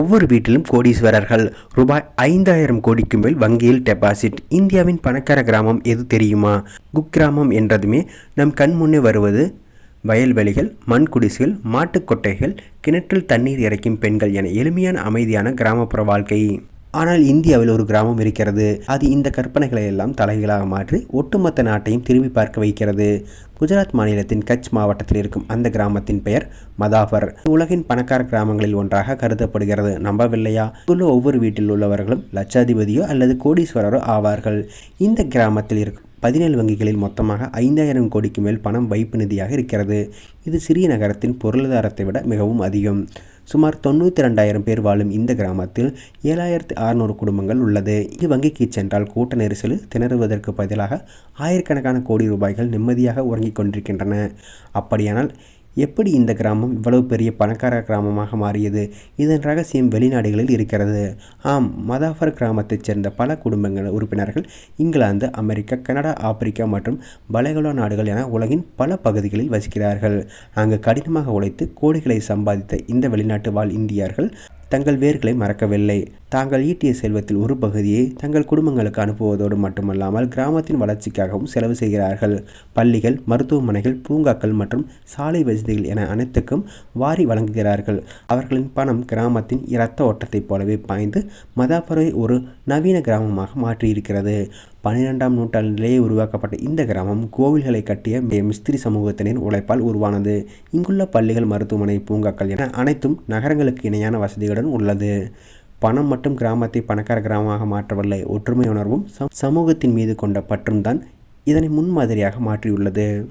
ஒவ்வொரு வீட்டிலும் கோடீஸ்வரர்கள். ரூபாய் ஐந்தாயிரம் கோடிக்கு மேல் வங்கியில் டெபாசிட் இந்தியாவின் பணக்கார கிராமம் எது தெரியுமா? குக்கிராமம் என்றதுமே நம் கண் முன்னே வருவது. வயல்வெளிகள் மண் குடிசைகள் மாட்டுக் கொட்டைகள் கிணற்றில் தண்ணீர் இறைக்கும் பெண்கள் என எளிமையான அமைதியான கிராமப்புற வாழ்க்கை. ஆனால் இந்தியாவில் ஒரு கிராமம் இருக்கிறது. அது இந்த கற்பனைகளை எல்லாம் தலைகளாக மாற்றி ஒட்டுமொத்த நாட்டையும் திரும்பி பார்க்க வைக்கிறது. குஜராத் மாநிலத்தின் கட்ச் மாவட்டத்தில் இருக்கும் அந்த கிராமத்தின் பெயர் மதாஃபர் உலகின் பணக்கார கிராமங்களில் ஒன்றாக கருதப்படுகிறது. நம்பவில்லையா? உள்ள ஒவ்வொரு வீட்டில் உள்ளவர்களும் லட்சாதிபதியோ அல்லது கோடீஸ்வரரோ ஆவார்கள். இந்த கிராமத்தில் இருக்கும் பதினேழு வங்கிகளில் மொத்தமாக ஐந்தாயிரம் கோடிக்கு மேல் பணம் வைப்பு நிதியாக இருக்கிறது. இது சிறிய நகரத்தின் பொருளாதாரத்தை விட மிகவும் அதிகம். சுமார் தொண்ணூற்றி ரெண்டாயிரம் பேர் வாழும் இந்த கிராமத்தில் ஏழாயிரத்தி அறுநூறு குடும்பங்கள் உள்ளது. இது வங்கிக்கு சென்றால் கூட்ட நெரிசலில் திணறுவதற்கு பதிலாக ஆயிரக்கணக்கான கோடி ரூபாய்கள் நிம்மதியாக உறங்கிக் கொண்டிருக்கின்றன. அப்படியானால் எப்படி இந்த கிராமம் இவ்வளவு பெரிய பணக்கார கிராமமாக மாறியது? இதன் ரகசியம் வெளிநாடுகளில் இருக்கிறது. ஆம் மதாஃபர் கிராமத்தைச் சேர்ந்த பல குடும்பங்கள் உறுப்பினர்கள் இங்கிலாந்து அமெரிக்கா கனடா ஆப்பிரிக்கா மற்றும் பலேகலோ நாடுகள் என உலகின் பல பகுதிகளில் வசிக்கிறார்கள். அங்கு கடினமாக உழைத்து கோடிகளை சம்பாதித்த இந்த வெளிநாட்டு வாழ் இந்தியர்கள் தங்கள் வேர்களை மறக்கவில்லை. தாங்கள் ஈட்டிய செல்வத்தில் ஒரு பகுதியை தங்கள் குடும்பங்களுக்கு அனுப்புவதோடு மட்டுமல்லாமல் கிராமத்தின் வளர்ச்சிக்காகவும் செலவு செய்கிறார்கள். பள்ளிகள் மருத்துவமனைகள் பூங்காக்கள் மற்றும் சாலை வசதிகள் என அனைத்துக்கும் வாரி வழங்குகிறார்கள். அவர்களின் பணம் கிராமத்தின் இரத்த ஓட்டத்தைப் போலவே பாய்ந்து மதாபரை ஒரு நவீன கிராமமாக மாற்றியிருக்கிறது. பன்னிரெண்டாம் நூற்றாண்டிலேயே உருவாக்கப்பட்ட இந்த கிராமம் கோவில்களை கட்டிய மிஸ்திரி சமூகத்தினரின் உழைப்பால் உருவானது. இங்குள்ள பள்ளிகள் மருத்துவமனை பூங்காக்கள் என அனைத்தும் நகரங்களுக்கு இணையான வசதிகளுடன் உள்ளது. பணம் மட்டும் கிராமத்தை பணக்கார கிராமமாக மாற்றவில்லை ஒற்றுமை உணர்வும் சமூகத்தின் மீது கொண்ட பற்றும் தான் இதனை முன்மாதிரியாக மாற்றியுள்ளது.